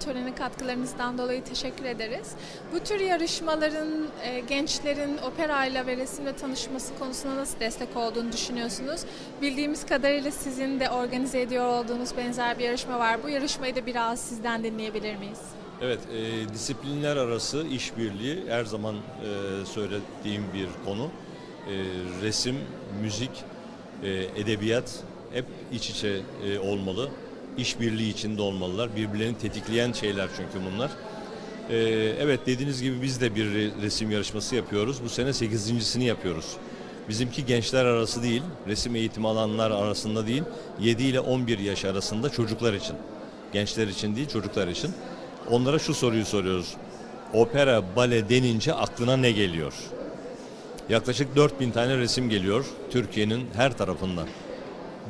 töreni katkılarınızdan dolayı teşekkür ederiz. Bu tür yarışmaların e, gençlerin operayla ve resimle tanışması konusunda nasıl destek olduğunu düşünüyorsunuz? Bildiğimiz kadarıyla sizin de organize ediyor olduğunuz benzer bir yarışma var. Bu yarışmayı da biraz sizden dinleyebilir miyiz? Evet, e, disiplinler arası işbirliği her zaman e, söylediğim bir konu. E, resim, müzik, e, edebiyat hep iç içe e, olmalı. İşbirliği içinde olmalılar. Birbirlerini tetikleyen şeyler çünkü bunlar. E, evet dediğiniz gibi biz de bir re- resim yarışması yapıyoruz. Bu sene 8.sini yapıyoruz. Bizimki gençler arası değil, resim eğitimi alanlar arasında değil, 7 ile 11 yaş arasında çocuklar için. Gençler için değil, çocuklar için. Onlara şu soruyu soruyoruz. Opera, bale denince aklına ne geliyor? Yaklaşık 4000 tane resim geliyor Türkiye'nin her tarafından.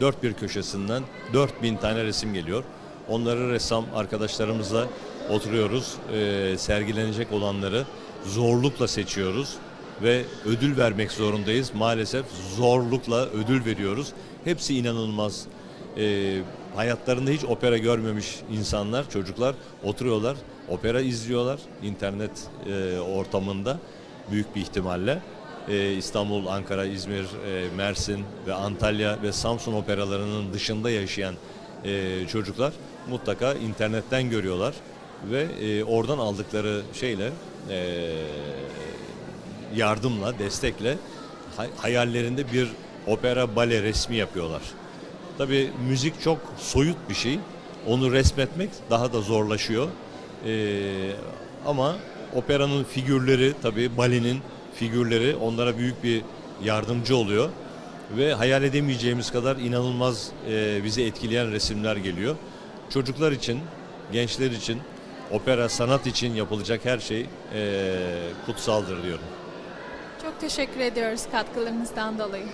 Dört bir köşesinden 4000 tane resim geliyor. Onları ressam arkadaşlarımızla oturuyoruz. Ee, sergilenecek olanları zorlukla seçiyoruz ve ödül vermek zorundayız. Maalesef zorlukla ödül veriyoruz. Hepsi inanılmaz. Ee, hayatlarında hiç opera görmemiş insanlar, çocuklar oturuyorlar, opera izliyorlar internet e, ortamında büyük bir ihtimalle. Ee, İstanbul, Ankara, İzmir, e, Mersin ve Antalya ve Samsun operalarının dışında yaşayan e, çocuklar mutlaka internetten görüyorlar ve e, oradan aldıkları şeyle yardımla, destekle hay- hayallerinde bir opera bale resmi yapıyorlar. Tabii müzik çok soyut bir şey. Onu resmetmek daha da zorlaşıyor. Ee, ama operanın figürleri tabii balenin figürleri onlara büyük bir yardımcı oluyor. Ve hayal edemeyeceğimiz kadar inanılmaz e, bizi etkileyen resimler geliyor. Çocuklar için, gençler için, opera sanat için yapılacak her şey e, kutsaldır diyorum. Çok teşekkür ediyoruz katkılarınızdan dolayı.